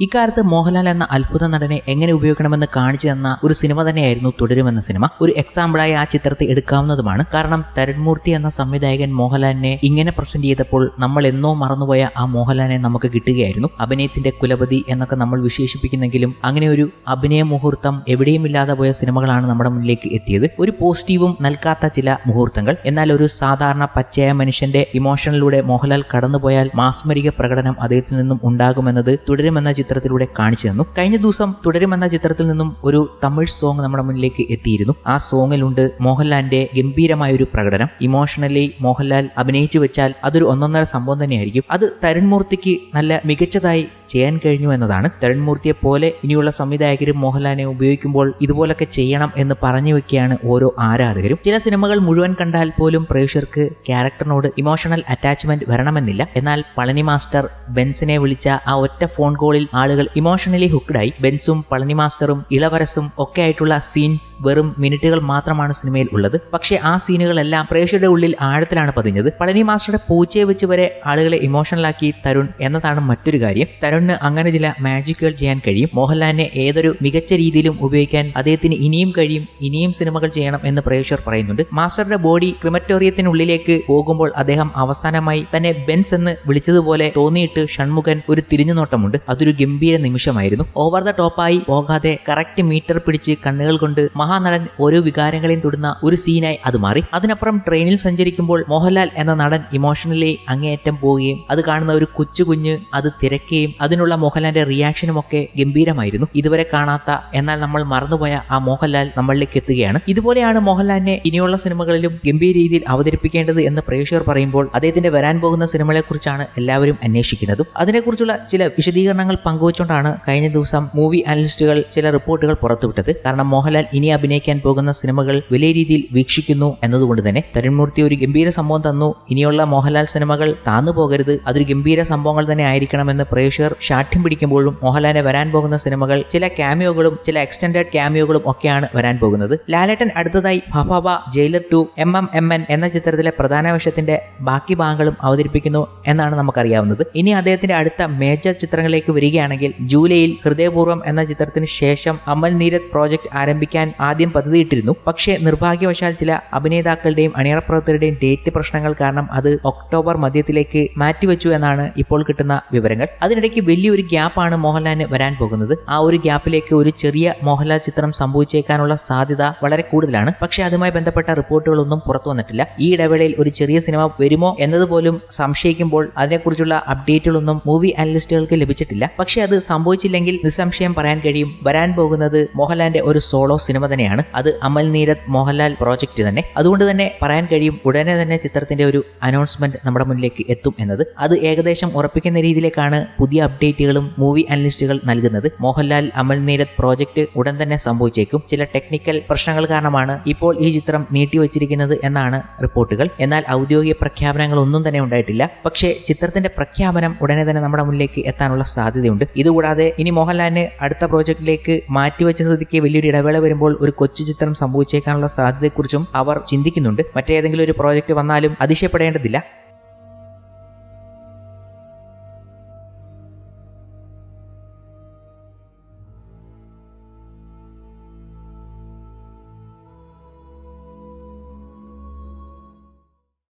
ഇക്കാലത്ത് മോഹൻലാൽ എന്ന അത്ഭുത നടനെ എങ്ങനെ ഉപയോഗിക്കണമെന്ന് കാണിച്ചു തന്ന ഒരു സിനിമ തന്നെയായിരുന്നു തുടരുമെന്ന സിനിമ. ഒരു എക്സാമ്പിളായി ആ ചിത്രത്തെ എടുക്കാവുന്നതുമാണ്. കാരണം തരുൺമൂർത്തി എന്ന സംവിധായകൻ മോഹൻലാലിനെ ഇങ്ങനെ പ്രസന്റ് ചെയ്തപ്പോൾ നമ്മൾ എന്നോ മറന്നുപോയ ആ മോഹൻലാലിനെ നമുക്ക് കിട്ടുകയായിരുന്നു. അഭിനയത്തിന്റെ കുലപതി എന്നൊക്കെ നമ്മൾ വിശേഷിപ്പിക്കുന്നെങ്കിലും അങ്ങനെ ഒരു അഭിനയ മുഹൂർത്തം എവിടെയും ഇല്ലാതെ പോയ സിനിമകളാണ് നമ്മുടെ മുന്നിലേക്ക് എത്തിയത്. ഒരു പോസിറ്റീവും നൽകാത്ത ചില മുഹൂർത്തങ്ങൾ. എന്നാൽ ഒരു സാധാരണ പച്ചയായ മനുഷ്യന്റെ ഇമോഷനിലൂടെ മോഹൻലാൽ കടന്നുപോയാൽ മാസ്മരിക പ്രകടനം അദ്ദേഹത്തിൽ നിന്നും ഉണ്ടാകുമെന്നത് തുടരുമെന്ന ചിത്രത്തിലൂടെ കാണിച്ചു തന്നു. കഴിഞ്ഞ ദിവസം തുടരുമെന്ന ചിത്രത്തിൽ നിന്നും ഒരു തമിഴ് സോങ് നമ്മുടെ മുന്നിലേക്ക് എത്തിയിരുന്നു. ആ സോങ്ങിലുണ്ട് മോഹൻലാലിന്റെ ഗംഭീരമായ ഒരു പ്രകടനം. ഇമോഷണലി മോഹൻലാൽ അഭിനയിച്ചു വെച്ചാൽ അതൊരു ഒന്നൊന്നര സംഭവം തന്നെയായിരിക്കും. അത് തരുൺമൂർത്തിക്ക് നല്ല മികച്ചതായി ചെയ്യാൻ കഴിഞ്ഞു എന്നതാണ്. തരുൺമൂർത്തിയെ പോലെ ഇനിയുള്ള സംവിധായകരും മോഹൻലാലിനെ ഉപയോഗിക്കുമ്പോൾ ഇതുപോലൊക്കെ ചെയ്യണം എന്ന് പറഞ്ഞു വെക്കുകയാണ് ഓരോ ആരാധകരും. ചില സിനിമകൾ മുഴുവൻ കണ്ടാൽ പോലും പ്രേക്ഷകർക്ക് ക്യാരക്ടറിനോട് ഇമോഷണൽ അറ്റാച്ച്മെന്റ് വരണമെന്നില്ല. എന്നാൽ പളനി മാസ്റ്റർ ബെൻസിനെ വിളിച്ച ആ ഒറ്റ ഫോൺ കോളിൽ ആളുകൾ ഇമോഷണലി ഹുക്ഡായി ബെൻസും പളനി മാസ്റ്ററും ഇളവരസും ഒക്കെ ആയിട്ടുള്ള സീൻസ് വെറും മിനിറ്റുകൾ മാത്രമാണ് സിനിമയിൽ ഉള്ളത്. പക്ഷേ ആ സീനുകളെല്ലാം പ്രേക്ഷകരുടെ ഉള്ളിൽ ആഴത്തിലാണ് പതിഞ്ഞത്. പളനി മാസ്റ്ററുടെ പൂച്ചയെ വെച്ച് വരെ ആളുകളെ ഇമോഷണലാക്കി തരുൺ എന്നതാണ് മറ്റൊരു കാര്യം. തരുണിന് അങ്ങനെ ചില മാജിക്കുകൾ ചെയ്യാൻ കഴിയും. മോഹൻലാലിനെ ഏതൊരു മികച്ച രീതിയിലും ഉപയോഗിക്കാൻ അദ്ദേഹത്തിന് ഇനിയും കഴിയും ഇനിയും സിനിമകൾ ചെയ്യണം എന്ന് പ്രേക്ഷകർ പറയുന്നുണ്ട്. മാസ്റ്ററുടെ ബോഡി ക്രിമറ്റോറിയത്തിനുള്ളിലേക്ക് പോകുമ്പോൾ അദ്ദേഹം അവസാനമായി തന്നെ ബെൻസ് എന്ന് വിളിച്ചതുപോലെ തോന്നിയിട്ട് ഷൺമുഖൻ ഒരു തിരിഞ്ഞുനോട്ടമുണ്ട്. അതൊരു ഗംഭീര നിമിഷമായിരുന്നു. ഓവർ ദ ടോപ്പായി പോകാതെ കറക്റ്റ് മീറ്റർ പിടിച്ച് കണ്ണുകൾ കൊണ്ട് മഹാനടൻ ഓരോ വികാരങ്ങളെയും തൊടുന്ന ഒരു സീനായി അത് മാറി. അതിനപ്പുറം ട്രെയിനിൽ സഞ്ചരിക്കുമ്പോൾ മോഹൻലാൽ എന്ന നടൻ ഇമോഷണലി അങ്ങേയറ്റം പോവുകയും അത് കാണുന്ന ഒരു കൊച്ചു കുഞ്ഞ് അത് തിരക്കുകയും അതിനുള്ള മോഹൻലാലിന്റെ റിയാക്ഷനും ഒക്കെ ഗംഭീരമായിരുന്നു. ഇതുവരെ കാണാത്ത എന്നാൽ നമ്മൾ മറന്നുപോയ ആ മോഹൻലാൽ നമ്മളിലേക്ക് എത്തുകയാണ്. ഇതുപോലെയാണ് മോഹൻലാലിനെ ഇനിയുള്ള സിനിമകളിലും ഗംഭീര രീതിയിൽ അവതരിപ്പിക്കേണ്ടത് എന്ന് പ്രേക്ഷകർ പറയുമ്പോൾ അദ്ദേഹത്തിന്റെ വരാൻ പോകുന്ന സിനിമകളെക്കുറിച്ചാണ് എല്ലാവരും അന്വേഷിക്കുന്നതും. അതിനെക്കുറിച്ചുള്ള ചില വിശദീകരണങ്ങൾ പങ്കുവച്ചുകൊണ്ടാണ് കഴിഞ്ഞ ദിവസം മൂവി അനലിസ്റ്റുകൾ ചില റിപ്പോർട്ടുകൾ പുറത്തുവിട്ടത്. കാരണം മോഹൻലാൽ ഇനി അഭിനയിക്കാൻ പോകുന്ന സിനിമകൾ വലിയ രീതിയിൽ വീക്ഷിക്കുന്നു എന്നതുകൊണ്ട് തന്നെ തരുൺമൂർത്തി ഒരു ഗംഭീര സംഭവം തന്നു. ഇനിയുള്ള മോഹൻലാൽ സിനിമകൾ താന്നു പോകരുത്. അതൊരു ഗംഭീര സംഭവങ്ങൾ തന്നെ ആയിരിക്കണമെന്ന് പ്രേക്ഷകർ ശാഠ്യം പിടിക്കുമ്പോഴും മോഹൻലാലിനെ വരാൻ പോകുന്ന സിനിമകൾ ചില ക്യാമിയോകളും ചില എക്സ്റ്റൻഡഡ് ക്യാമിയോകളും ഒക്കെയാണ് വരാൻ പോകുന്നത്. ലാലേട്ടൻ അടുത്തതായി ഭഫാബ Jailer two M M M N എന്ന ചിത്രത്തിലെ പ്രധാന വേഷത്തിന്റെ ബാക്കി ഭാഗങ്ങളും അവതരിപ്പിക്കുന്നു എന്നാണ് നമുക്കറിയാവുന്നത്. ഇനി അദ്ദേഹത്തിന്റെ അടുത്ത മേജർ ചിത്രങ്ങളിലേക്ക് വരികയാണെങ്കിൽ ജൂലൈയിൽ ഹൃദയപൂർവം എന്ന ചിത്രത്തിന് ശേഷം അമൽ നീരത് പ്രോജക്ട് ആരംഭിക്കാൻ ആദ്യം പദ്ധതിയിട്ടിരുന്നു. പക്ഷേ നിർഭാഗ്യവശാൽ ചില അഭിനേതാക്കളുടെയും അണിയറ പ്രവർത്തകരുടെയും ഡേറ്റ് പ്രശ്നങ്ങൾ കാരണം അത് ഒക്ടോബർ മധ്യത്തിലേക്ക് മാറ്റിവെച്ചു എന്നാണ് ഇപ്പോൾ കിട്ടുന്ന വിവരങ്ങൾ. അതിനിടയ്ക്ക് വലിയൊരു ഗ്യാപ്പാണ് മോഹൻലാലിന് വരാൻ പോകുന്നത്. ആ ഒരു ഗ്യാപ്പിലേക്ക് ഒരു ചെറിയ മോഹൻലാൽ ചിത്രം സംഭവിച്ചേക്കാനുള്ള സാധ്യത വളരെ കൂടുതലാണ്. പക്ഷേ അതുമായി ബന്ധപ്പെട്ട റിപ്പോർട്ടുകളൊന്നും പുറത്തു വന്നിട്ടില്ല. ഈ ഇടവേളയിൽ ഒരു ചെറിയ സിനിമ വരുമോ എന്നതുപോലും സംശയിക്കുമ്പോൾ അതിനെക്കുറിച്ചുള്ള അപ്ഡേറ്റുകളൊന്നും മൂവി അനലിസ്റ്റുകൾക്ക് ലഭിച്ചിട്ടില്ല. പക്ഷേ അത് സംഭവിച്ചില്ലെങ്കിൽ നിസ്സംശയം പറയാൻ കഴിയും. വരാൻ പോകുന്നത് മോഹൻലാലിന്റെ ഒരു സോളോ സിനിമ തന്നെയാണ്. അത് അമൽ നീരത് മോഹൻലാൽ പ്രോജക്റ്റ് തന്നെ. അതുകൊണ്ട് തന്നെ പറയാൻ കഴിയും ഉടനെ തന്നെ ചിത്രത്തിന്റെ ഒരു അനൗൺസ്മെന്റ് നമ്മുടെ മുന്നിലേക്ക് എത്തും എന്നത്. അത് ഏകദേശം ഉറപ്പിക്കുന്ന രീതിയിലേക്കാണ് പുതിയ അപ്ഡേറ്റുകളും മൂവി അനലിസ്റ്റുകൾ നൽകുന്നത്. മോഹൻലാൽ അമൽ നീരത് പ്രോജക്റ്റ് ഉടൻ തന്നെ സംഭവിച്ചേക്കും. ചില ടെക്നിക്കൽ പ്രശ്നങ്ങൾ കാരണമാണ് ഇപ്പോൾ ഈ ചിത്രം നീട്ടിവച്ചിരിക്കുന്നത് എന്നാണ് റിപ്പോർട്ടുകൾ. എന്നാൽ ഔദ്യോഗിക പ്രഖ്യാപനങ്ങൾ ഒന്നും തന്നെ ഉണ്ടായിട്ടില്ല. പക്ഷേ ചിത്രത്തിന്റെ പ്രഖ്യാപനം ഉടനെ തന്നെ നമ്മുടെ മുന്നിലേക്ക് എത്താനുള്ള സാധ്യതയുണ്ട്. ഇതുകൂടാതെ ഇനി മോഹൻലാലിന് അടുത്ത പ്രോജക്റ്റിലേക്ക് മാറ്റിവെച്ച സ്ഥിതിക്ക് വലിയൊരു ഇടവേള വരുമ്പോൾ ഒരു കൊച്ചു ചിത്രം സംഭവിച്ചേക്കാനുള്ള സാധ്യതയെക്കുറിച്ചും അവർ ചിന്തിക്കുന്നുണ്ട്. മറ്റേതെങ്കിലും ഒരു പ്രോജക്റ്റ് വന്നാലും അതിശയപ്പെടേണ്ടതില്ല.